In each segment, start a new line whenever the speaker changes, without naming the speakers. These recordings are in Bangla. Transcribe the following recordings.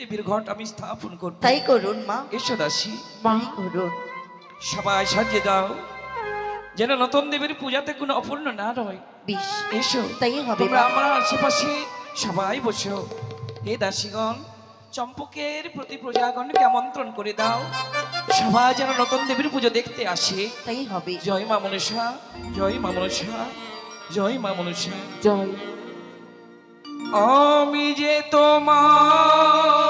দেবীর ঘট আমি স্থাপন করব।
তাই করুন মা।
এসো দাসী।
তাই করুন।
সবাই সাজিয়ে দাও। যেন নতুন দেবীর পূজাতে কোনো অপূর্ণ না রয়।
বিশ
এসো।
তাই হবে
তোমরা আমার আশেপাশে সবাই বসো। হে দাসীগণ চম্পকের প্রতি প্রজাগণকে আমন্ত্রণ করে দাও। সবাই যেন নতুন দেবীর পুজো দেখতে আসে।
তাই হবে।
জয় মা মনসা জয় মা মনসা জয় মা মনসা।
জয়।
আমি যে তোমার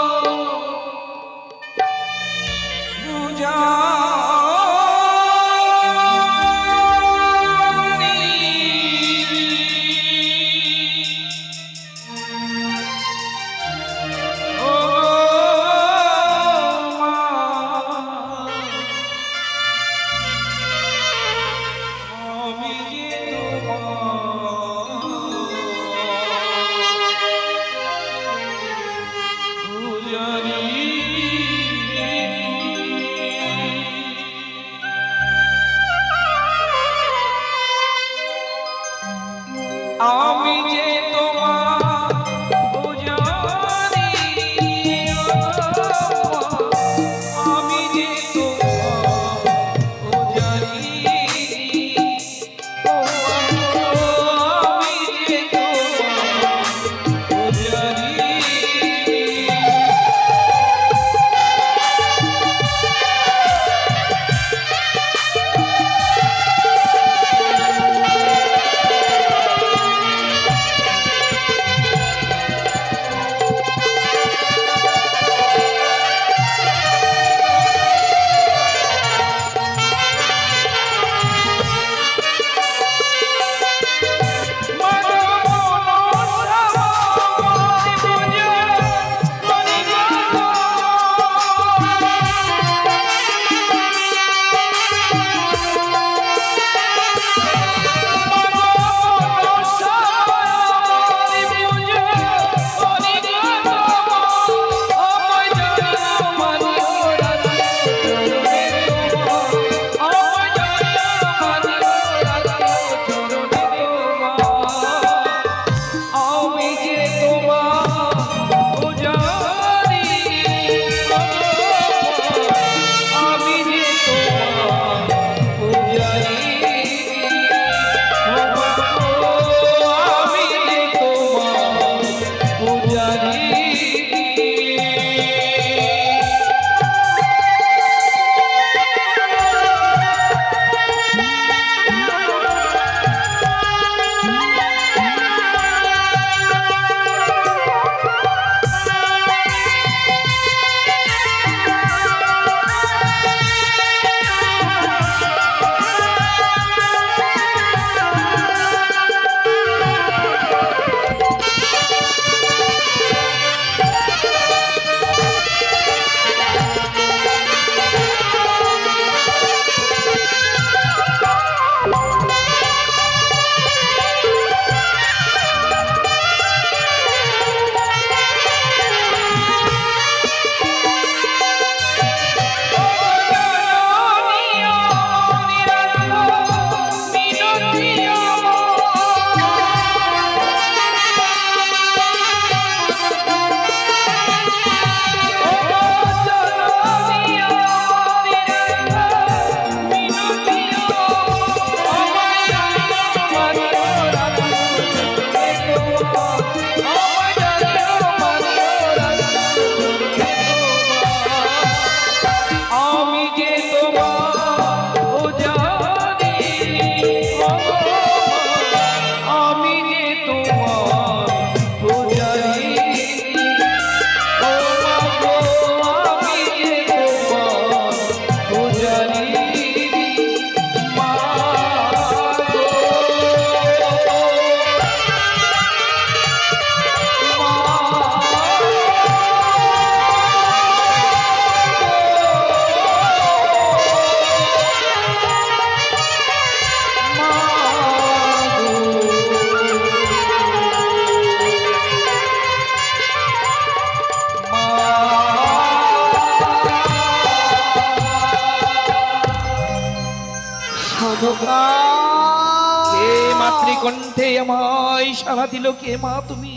সারা দিল কে মা তুমি?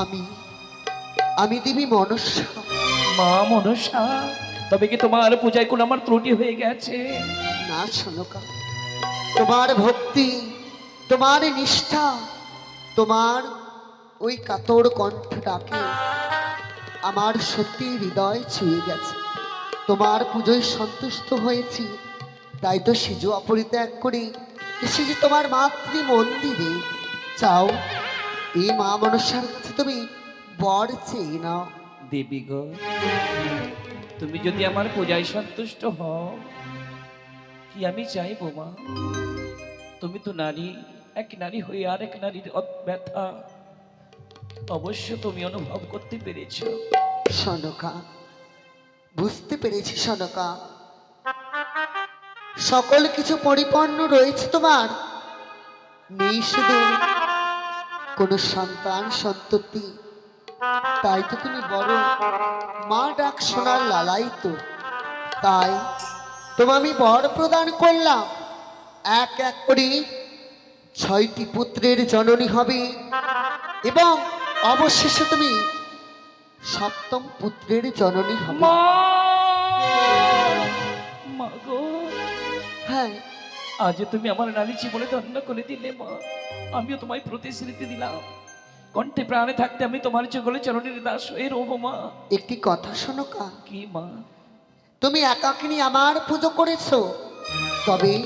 আমি আমি দেবী মনসা
মা মনসা তবে কি তোমার পূজায় কোন আমার ত্রুটি হয়ে গেছে?
না শোনকা তোমার ভক্তি তোমার নিষ্ঠা তোমার ওই কাতর কণ্ঠ ডাকে আমার সত্যি হৃদয় ছুঁয়ে গেছে। তোমার পুজোয় সন্তুষ্ট হয়েছি তাই তো সিজু অপরিত্যাগ করে এসেছি তোমার মাতৃ মন্দিরে চাও। এই মা মনসার কাছে তুমি বর চেয়ে নাও।
দেবী গো তুমি যদি আমার পূজায় সন্তুষ্ট হও কি আমি চাই মা? তুমি তো নারী এক নারী হয়ে আর এক নারীর ব্যথা অবশ্য তুমি অনুভব করতে পেরেছ।
সনকা বুঝতে পেরেছি সনকা। সকল কিছু পরিপূর্ণ রয়েছে তোমার। নেই শুধু কোনো সন্তান সন্ততি তাই তো তুমি বড় মা ডাক শোনার লালাই তো। তাই তোমা আমি বর প্রদান করলাম। এক এক করে ছয়টি পুত্রের জননী হবে এবং অবশেষে তুমি সপ্তম পুত্রের জননী হবে। হ্যাঁ
আজ তুমি আমার নারী জীবনে ধন্য করে দিলে মা। আমিও তোমায় প্রতিশ্রুতি দিলাম। কণ্ঠে প্রাণে থাকতে আমি তোমার চগলে চরণের দাস হয়ে রবো মা।
একটি কথা শোনো কা।
কি মা?
তুমি একাকিনী আমার পুজো করেছ। তবে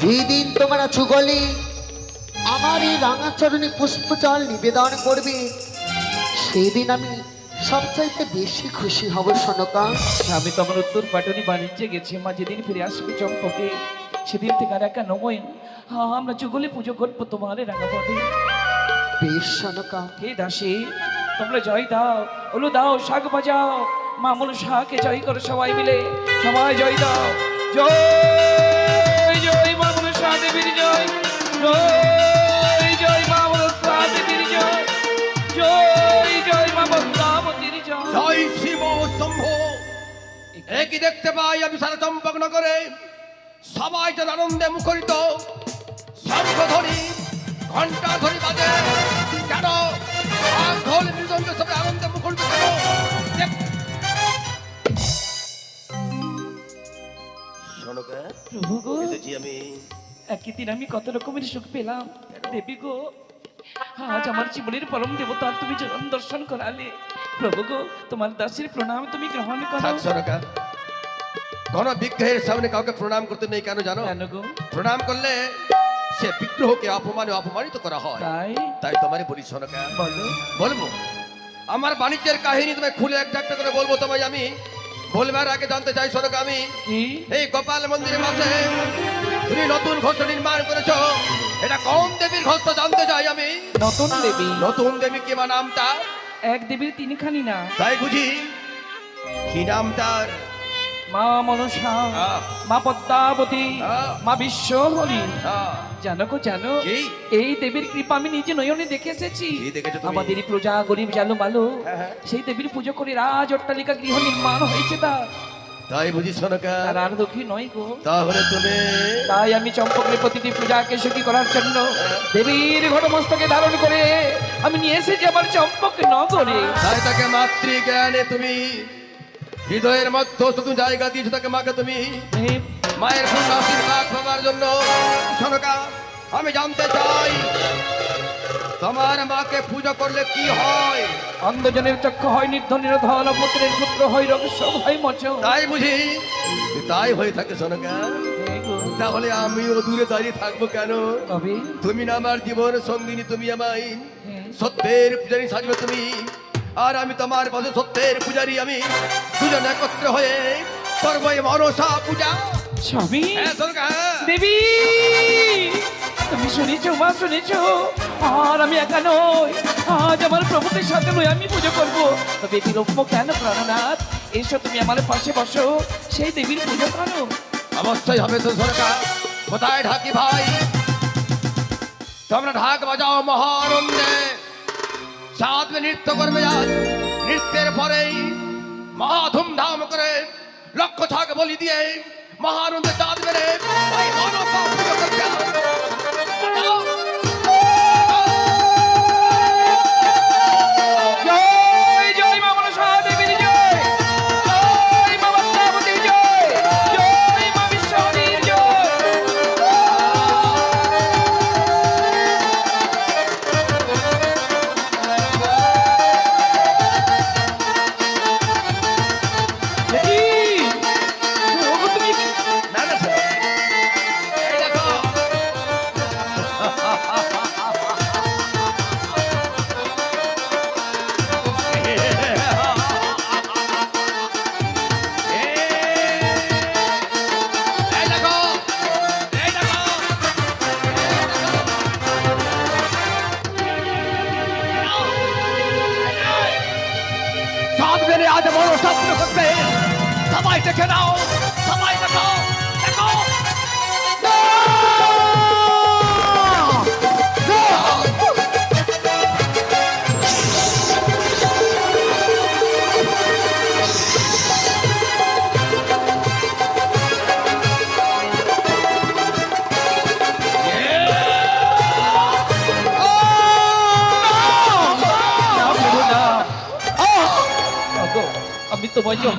যেদিন তোমরা যুগলে আমার এই রাঙাচরণে পুষ্পজল নিবেদন করবে সেদিন আমি সবচাইতে বেশি খুশি হব শোনকা
আমি তোমার উত্তর পাটনি বাণিজ্যে গেছি মা। যেদিন ফিরে আসবে চম্পকে সেদিন থেকে আর একা নময় হ্যাঁ আমরা চুগলে পুজো করব তোমার রাঙাপদে
বেশ শোনকা
হে দাসী? তোমরা জয় দাও ওলো দাও শাক বাজাও। মা মনু শাকে জয় করো সবাই মিলে। সবাই জয় দাও। জয় জয় মা মনু শাহ দেবীর জয়। জয় জয় মা মনু শাহ দেবীর জয়। জয় জয় মা বদ্রাবতীর জয়।
জয় শিব শম্ভ একই দেখতে পাই আমি সারা চম্পক নগরে? সবাই যেন আনন্দে মুখরিত। শঙ্খ ধরি ঘণ্টা ধরি বাজে। কেন? ঢোল মৃদঙ্গ সবাই আনন্দে মুখরিত কেন? আমি
একই দিন আমি কত রকমের সুখ পেলাম। দেবী গো আজ আমার জীবনের পরম দেবতা তুমি চরণ দর্শন করালে। প্রভু গো তোমার দাসের প্রণাম তুমি গ্রহণ করো।
কোন বিগ্রহের সামনে কাউকে প্রণাম করতে নেই কেন জানো? প্রণাম করলে সে বিগ্রহকে অপমানে অপমানিত করা হয়।
তাই?
তাই তোমারে বলি
বলো।
বলব আমার বাণিজ্যের কাহিনী তোমায় খুলে একটা একটা করে বলব তোমায় আমি। বলবার আগে জানতে চাই শোনক আমি? এই গোপাল মন্দিরের মাঝে তুমি নতুন ঘোষ নির্মাণ করেছ। এটা কোন দেবীর ঘোষ জানতে চাই আমি?
নতুন দেবী।
নতুন দেবী কি নামটা?
এক দেবীর তিনখানি না।
তাই বুঝি কি নাম তার?
মা মনসা মা পদ্মাবতী। মা
আহ,
জানো গো জানো এই দেবীর কৃপা আমি নিজে নয়নে দেখে এসেছি।
কি দেখেছ তুমি?
আমাদের প্রজা গরিব জালো মালো
হ্যাঁ, হ্যাঁ।
সেই দেবীর পুজো করে রাজ অট্টালিকা গৃহ নির্মাণ হয়েছে তা
তাই বুঝি
তার আর দুঃখী নয় গো।
তাহলে তুমি?
তাই আমি চম্পকের প্রতিটি পূজাকে সুখী করার জন্য দেবীর ঘটমস্তকে ধারণ করে আমি নিয়ে এসেছি আমার চম্পক নগরে।
তাই তাকে মাতৃ জ্ঞানে তুমি হৃদয়ের মধ্যস্থ জায়গা দিয়েছ তাকে মাকে তুমি। মায়ের পূর্ণ আশীর্বাদ পাবার জন্য। শোনকা আমি জানতে চাই তোমার মাকে পুজো করলে কি হয়?
অন্ধজনের চক্ষু হয় নির্ধনের ধন পুত্রের পুত্র হয় রহস্য হয় মচ
তাই বুঝি? তাই হয়ে থাকে সনকা তাহলে আমিও দূরে দাঁড়িয়ে থাকব কেন? তুমি না আমার জীবন সঙ্গিনী তুমি আমায়
হ্যাঁ,
সত্যের পূজারী সাজবে তুমি। আর আমি তোমার পাশে সত্যের পূজারী আমি দুজন একত্র হয়ে করব মনসা পূজা।
স্বামী
হ্যাঁ হ্যাঁ।
দেবী তুমি শুনেছো মা শুনেছো? আর আমি একা নই। আজ আমার প্রভুদের সাথে নয় আমি পুজো করব। তবে বিলম্ব কেন প্রাণনাথ? এসো তুমি আমার পাশে বসো। সেই দেবীর পুজো করো।
অবশ্যই হবে তো সরকার কোথায় ঢাকি ভাই? তোমরা ঢাক বাজাও মহানন্দে মে নৃত্য করবে আজ। নৃত্যের পরেই মহা ধুমধাম করে লক্ষ ছাগ বলি দিয়ে মহানন্দে চাঁদ মেরে।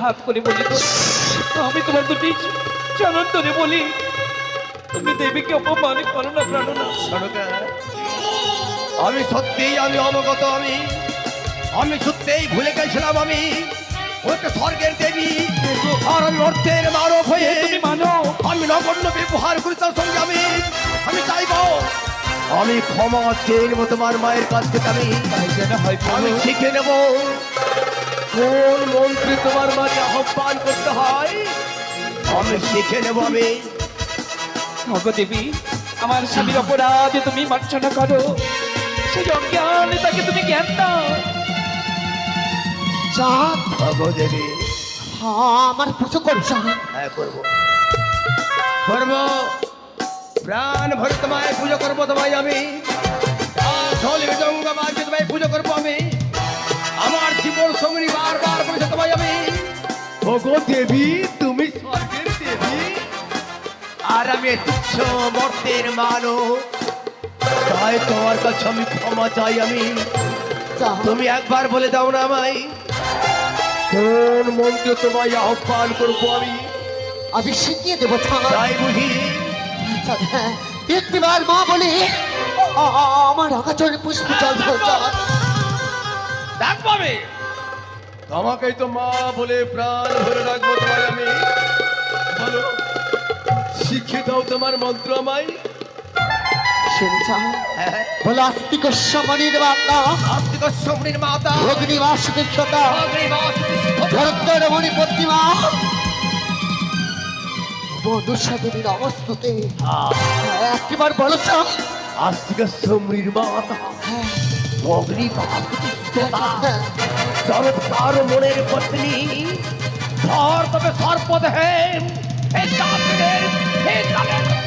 হাত করে বলি আমি তোমার দুটি চরণ ধরে বলি। তুমি দেবীকে অপমান করো না প্রাণ না।
আমি সত্যিই আমি অবগত আমি আমি সত্যিই ভুলে গেছিলাম আমি। ওকে স্বর্গের দেবী আর আমি অর্থের মানব হয়ে
তুমি মানো।
আমি নগণ্য ব্যবহার করি তার সঙ্গে আমি। আমি চাইব আমি ক্ষমা চেয়ে নেব তোমার মায়ের কাছ থেকে আমি। আমি শিখে নেব কোন মন্ত্রী তোমার মাঝে আহ্বান করতে হয়। আমি শিখে নেব আমি।
ওগো দেবী আমার স্বামীর অপরাধ তুমি মার্জনা করো। সেই অজ্ঞান তাকে তুমি জ্ঞান দাও।
চাঁদ
ভগো দেবী
হ্যাঁ আমার পুজো করো
হ্যাঁ করব। করব। প্রাণ ভরে তোমায় পুজো করব তোমায় আমি। ঢোল মৃদঙ্গ তোমায় পুজো করব আমি। ভগো দেবী তুমি স্বর্গের দেবী। আর আমি তুচ্ছ মর্তের মানো তাই তোমার কাছে আমি ক্ষমা চাই আমি। তুমি একবার বলে দাও না আমায়। কোন মন্ত্র তোমায় আহ্বান করব আমি?
আমি শিখিয়ে দেবো
তাই বুঝি?
হ্যাঁ একটিবার মা বলি আমার আকাচরে পুষ্প জল দাও চাঁদ
ডাক পাবে? আমাকেই তো মা বলে প্রাণ ভরে রাখব তোমায় আমি। বলো শিখিয়ে দাও তোমার মন্ত্র আমায়।
চাঁদ
হ্যাঁ।
বলো আস্তিক সমনির
আস্তিক মাতা। অগ্নিবাস
মণি প্রতিমা। অবস্তুতে।
হ্যাঁ,
বলো চাঁদ
আস্তিক সমৃর মাতা।
হ্যাঁ।
অগ্নিবাস। চমৎকার মনের পত্নী। ধর তবে সর্পদ হে হে চাঁদের হে চাঁদের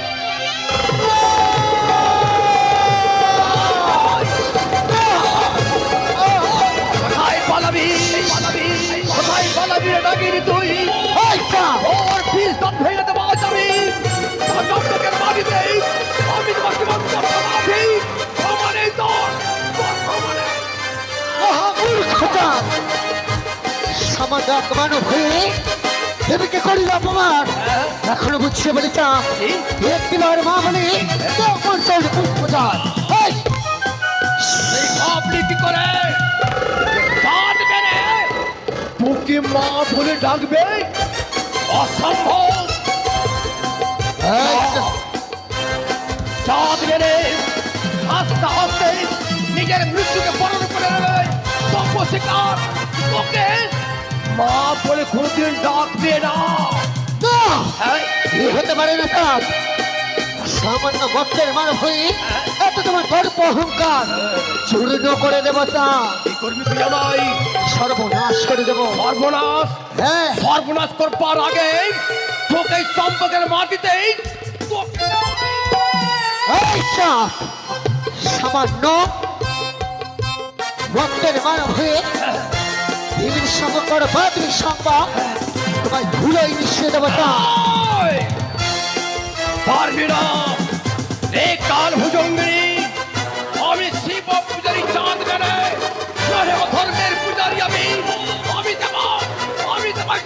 সমাজাত মানব হয়ে দেবীকে করিল অপমান। এখনও বুঝছে বলে চাঁদ একটিবার মা বলে কেমন চল পুষ্প চাঁদ এই,
এই আপনি কি করে তোকে মা বলে ডাকবে অসম্ভব।
এই চাঁদ,
মেরে হাসতে হাসতে নিজের মৃত্যুকে বরণ করে নেবে। তপ শিকার তোকে মা বলে কোনদিন ডাকবে না। হ্যাঁ?
হতে পারে না চাঁদ সামান্য ভক্তের মানব হয়ে এত তোমার গর্ব অহংকার। চূর্ণ করে দেব
কি করবি তুই আমায়?
সর্বনাশ করে দেব।
সর্বনাশ?
হ্যাঁ।
সর্বনাশ করবার আগে তোকে চম্পকের মাটিতেই
সামান্য ভক্তের মানব হয়ে। দেবীর সঙ্গ করো বাদুর সংবাদ। তোমায় ধুলোই মিশিয়ে দেবো
আয়! পারবি না এই কাল ভুজঙ্গিনী আমি শিব পূজারি চাঁদ মেরে নহে ধর্মের পূজারি আমি। আমি দেব আমি তোমার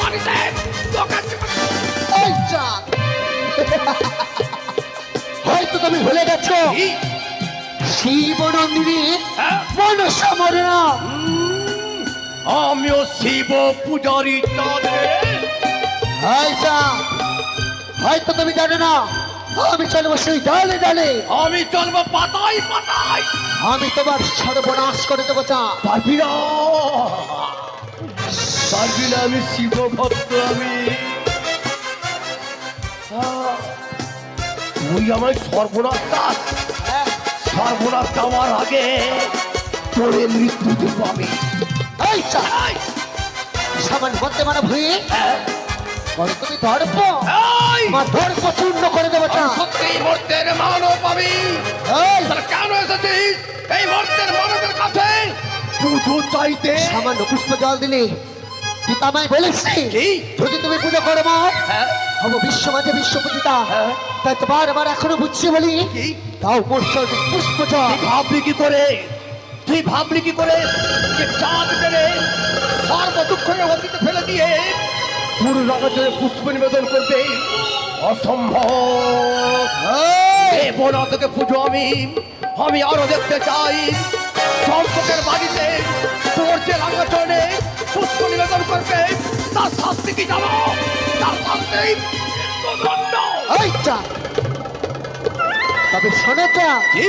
মাটিতে।
চাঁদ হয়তো তুমি ভুলে গেছো।
কি?
শিবনন্দিনী
হ্যাঁ?
মনসা
উম, আমিও শিব পূজারি
হয়তো তুমি জানো না আমি চলবো সেই ডালে ডালে।
আমি চলবো পাতায় পাতায়।
আমি তোমার সর্বনাশ করে দেবো চাঁদ
পারবি না পারবি না আমি শিব ভক্ত আমি। তুই আমার সর্বনাশ দাস সর্বনাশ দেওয়ার আগে তোরে মৃত্যু দেবো আমি সামান বলতে মানে ভুয়ে বলো তুমি
এই!
মা ধর্প চূর্ণ করে দেবো
সত্যি মর্তের মানব পাবি কেন এসেছিস? এই মর্তের মানবের কাছে? পুজো চাইতে।
সামান্য পুষ্প জল দিলে পিতামাই বলেছে যদি তুমি পুজো করো মা
হ্যাঁ।
বিশ্ব মাঝে বিশ্ব পূজিতা।
হ্যাঁ।
তাই তো বারবার এখনও বুঝছি বলি। তাও শরীরে পুষ্প জল।
ভাবলি কি করে? তুই ভাবলি কি করে? যে চাঁদ টেনে সর্ব দুঃখের অতীতে ফেলে দিয়ে পুরো নগরে পুষ্প নিবেদন করবে অসম্ভব। দেব না তোকে পুজো আমি আমি আরও দেখতে চাই। সম্পর্কের বাড়িতে তোর যে রাঙাচরণে পুষ্প নিবেদন করবে তার শাস্তি কি জানো? তার শাস্তি
তবে শোনো চা।
কি?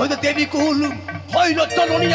হইতে দেবী কুল হইল চলনী